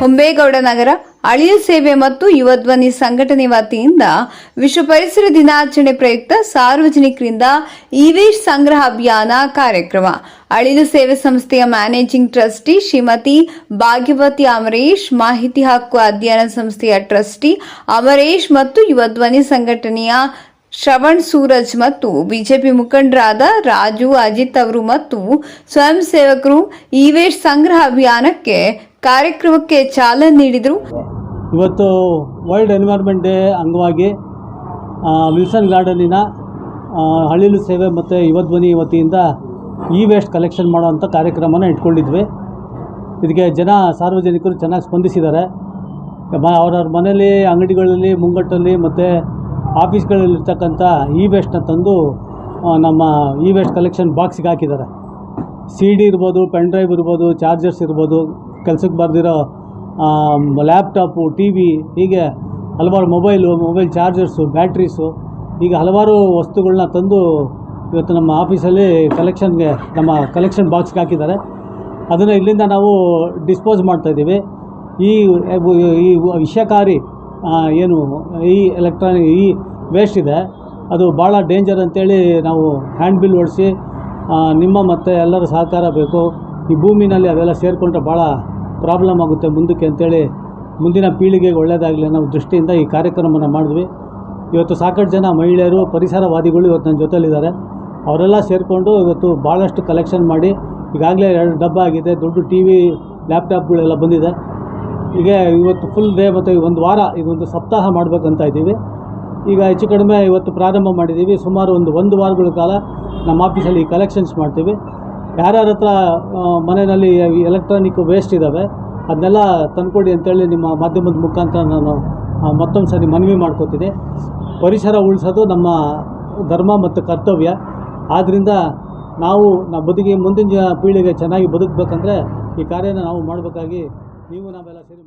ಹೊಂಬೇಗೌಡ ನಗರ, ಅಳಿಯ ಸೇವೆ ಮತ್ತು ಯುವಧ್ವನಿ ಸಂಘಟನೆ ವತಿಯಿಂದ ವಿಶ್ವ ಪರಿಸರ ದಿನಾಚರಣೆ ಪ್ರಯುಕ್ತ ಸಾರ್ವಜನಿಕರಿಂದ ಇವೇಶ್ ಸಂಗ್ರಹ ಅಭಿಯಾನ ಕಾರ್ಯಕ್ರಮ. ಅಳಿಲು ಸೇವೆ ಸಂಸ್ಥೆಯ ಮ್ಯಾನೇಜಿಂಗ್ ಟ್ರಸ್ಟಿ ಶ್ರೀಮತಿ ಭಾಗ್ಯವತಿ ಅಮರೇಶ್, ಮಾಹಿತಿ ಹಕ್ಕು ಅಧ್ಯಯನ ಸಂಸ್ಥೆಯ ಟ್ರಸ್ಟಿ ಅಮರೇಶ್ ಮತ್ತು ಯುವಧ್ವನಿ ಸಂಘಟನೆಯ ಶ್ರವಣ್ ಸೂರಜ್ ಮತ್ತು ಬಿಜೆಪಿ ಮುಖಂಡರಾದ ರಾಜು, ಅಜಿತ್ ಅವರು ಮತ್ತು ಸ್ವಯಂ ಸೇವಕರು ಈವೇಶ್ ಸಂಗ್ರಹ ಅಭಿಯಾನಕ್ಕೆ ಕಾರ್ಯಕ್ರಮಕ್ಕೆ ಚಾಲನೆ ನೀಡಿದರು. ಇವತ್ತು ವರ್ಲ್ಡ್ ಎನ್ವೈರ್ಮೆಂಟ್ ಡೇ ಅಂಗವಾಗಿ ವಿಲ್ಸನ್ ಗಾರ್ಡನಿನ ಹಳ್ಳಿಲು ಸೇವೆ ಮತ್ತು ಯುವಧ್ವನಿ ವತಿಯಿಂದ ಇ ವೇಸ್ಟ್ ಕಲೆಕ್ಷನ್ ಮಾಡೋವಂಥ ಕಾರ್ಯಕ್ರಮನ ಇಟ್ಕೊಂಡಿದ್ವಿ. ಇದಕ್ಕೆ ಜನ, ಸಾರ್ವಜನಿಕರು ಚೆನ್ನಾಗಿ ಸ್ಪಂದಿಸಿದ್ದಾರೆ. ಅವ್ರವ್ರ ಮನೇಲಿ ಅಂಗಡಿಗಳಲ್ಲಿ, ಮುಂಗಟ್ಟಲ್ಲಿ ಮತ್ತು ಆಫೀಸ್ಗಳಲ್ಲಿರ್ತಕ್ಕಂಥ ಇ ವೇಸ್ಟ್ನ ತಂದು ನಮ್ಮ ಇ ವೇಸ್ಟ್ ಕಲೆಕ್ಷನ್ ಬಾಕ್ಸಿಗೆ ಹಾಕಿದ್ದಾರೆ. ಸಿ ಡಿ ಇರ್ಬೋದು ಪೆನ್ ಡ್ರೈವ್ ಇರ್ಬೋದು ಚಾರ್ಜರ್ಸ್ ಇರ್ಬೋದು ಕೆಲ್ಸಕ್ಕೆ ಬರ್ದಿರೋ ಲ್ಯಾಪ್ಟಾಪು ಟಿ ವಿ ಹೀಗೆ ಹಲವಾರು ಮೊಬೈಲು ಮೊಬೈಲ್ ಚಾರ್ಜರ್ಸು ಬ್ಯಾಟ್ರೀಸು ಈಗ ಹಲವಾರು ವಸ್ತುಗಳನ್ನ ತಂದು ಇವತ್ತು ನಮ್ಮ ಆಫೀಸಲ್ಲಿ ಕಲೆಕ್ಷನ್ಗೆ ನಮ್ಮ ಕಲೆಕ್ಷನ್ ಬಾಕ್ಸ್ಗೆ ಹಾಕಿದ್ದಾರೆ. ಅದನ್ನು ಇಲ್ಲಿಂದ ನಾವು ಡಿಸ್ಪೋಸ್ ಮಾಡ್ತಾಯಿದ್ದೀವಿ ಈ ಈ ವಿಷಕಾರಿ ಏನು, ಈ ಎಲೆಕ್ಟ್ರಾನಿಕ್ ಈ ವೇಸ್ಟ್ ಇದೆ. ಅದು ಭಾಳ ಡೇಂಜರ್ ಅಂತೇಳಿ ನಾವು ಹ್ಯಾಂಡ್ ಬಿಲ್ ಓಡಿಸಿ ನಿಮ್ಮ ಮತ್ತು ಎಲ್ಲರ ಸಹಕಾರ ಬೇಕು. ಈ ಭೂಮಿನಲ್ಲಿ ಅದೆಲ್ಲ ಸೇರಿಕೊಂಡ್ರೆ ಭಾಳ ಪ್ರಾಬ್ಲಮ್ ಆಗುತ್ತೆ ಮುಂದಕ್ಕೆ ಅಂತೇಳಿ ಮುಂದಿನ ಪೀಳಿಗೆಗೆ ಒಳ್ಳೆಯದಾಗಲಿ ಅನ್ನೋ ದೃಷ್ಟಿಯಿಂದ ಈ ಕಾರ್ಯಕ್ರಮವನ್ನು ಮಾಡಿದ್ವಿ. ಇವತ್ತು ಸಾಕಷ್ಟು ಜನ ಮಹಿಳೆಯರು, ಪರಿಸರವಾದಿಗಳು ಇವತ್ತು ನನ್ನ ಜೊತೆಲಿದ್ದಾರೆ. ಅವರೆಲ್ಲ ಸೇರಿಕೊಂಡು ಇವತ್ತು ಭಾಳಷ್ಟು ಕಲೆಕ್ಷನ್ ಮಾಡಿ ಈಗಾಗಲೇ ಎರಡು ಡಬ್ಬ ಆಗಿದೆ, ದೊಡ್ಡ ಟಿ ವಿ ಲ್ಯಾಪ್ಟಾಪ್ಗಳೆಲ್ಲ ಬಂದಿದೆ. ಹೀಗೆ ಇವತ್ತು ಫುಲ್ ಡೇ ಮತ್ತು ಒಂದು ವಾರ ಇದೊಂದು ಸಪ್ತಾಹ ಮಾಡಬೇಕಂತ ಇದ್ದೀವಿ. ಈಗ ಹೆಚ್ಚು ಕಡಿಮೆ ಇವತ್ತು ಪ್ರಾರಂಭ ಮಾಡಿದ್ದೀವಿ. ಸುಮಾರು ಒಂದು ಒಂದು ವಾರಗಳ ಕಾಲ ನಮ್ಮ ಆಫೀಸಲ್ಲಿ ಕಲೆಕ್ಷನ್ಸ್ ಮಾಡ್ತೀವಿ. ಯಾರ್ಯಾರ ಹತ್ರ ಮನೆಯಲ್ಲಿ ಎಲೆಕ್ಟ್ರಾನಿಕ್ ವೇಸ್ಟ್ ಇದ್ದಾವೆ ಅದನ್ನೆಲ್ಲ ತಂದುಕೊಡಿ ಅಂತೇಳಿ ನಿಮ್ಮ ಮಾಧ್ಯಮದ ಮುಖಾಂತರ ನಾನು ಮತ್ತೊಂದು ಸರಿ ಮನವಿ ಮಾಡ್ಕೋತೀನಿ. ಪರಿಸರ ಉಳಿಸೋದು ನಮ್ಮ ಧರ್ಮ ಮತ್ತು ಕರ್ತವ್ಯ. ಆದ್ದರಿಂದ ನಾವು ನಮ್ಮ ಬದುಕಿಗೆ ಮುಂದಿನ ಪೀಳಿಗೆ ಚೆನ್ನಾಗಿ ಬದುಕಬೇಕಂದ್ರೆ ಈ ಕಾರ್ಯನ ನಾವು ಮಾಡಬೇಕಾಗಿ ನೀವು ನಾವೆಲ್ಲ ಸೇರಿ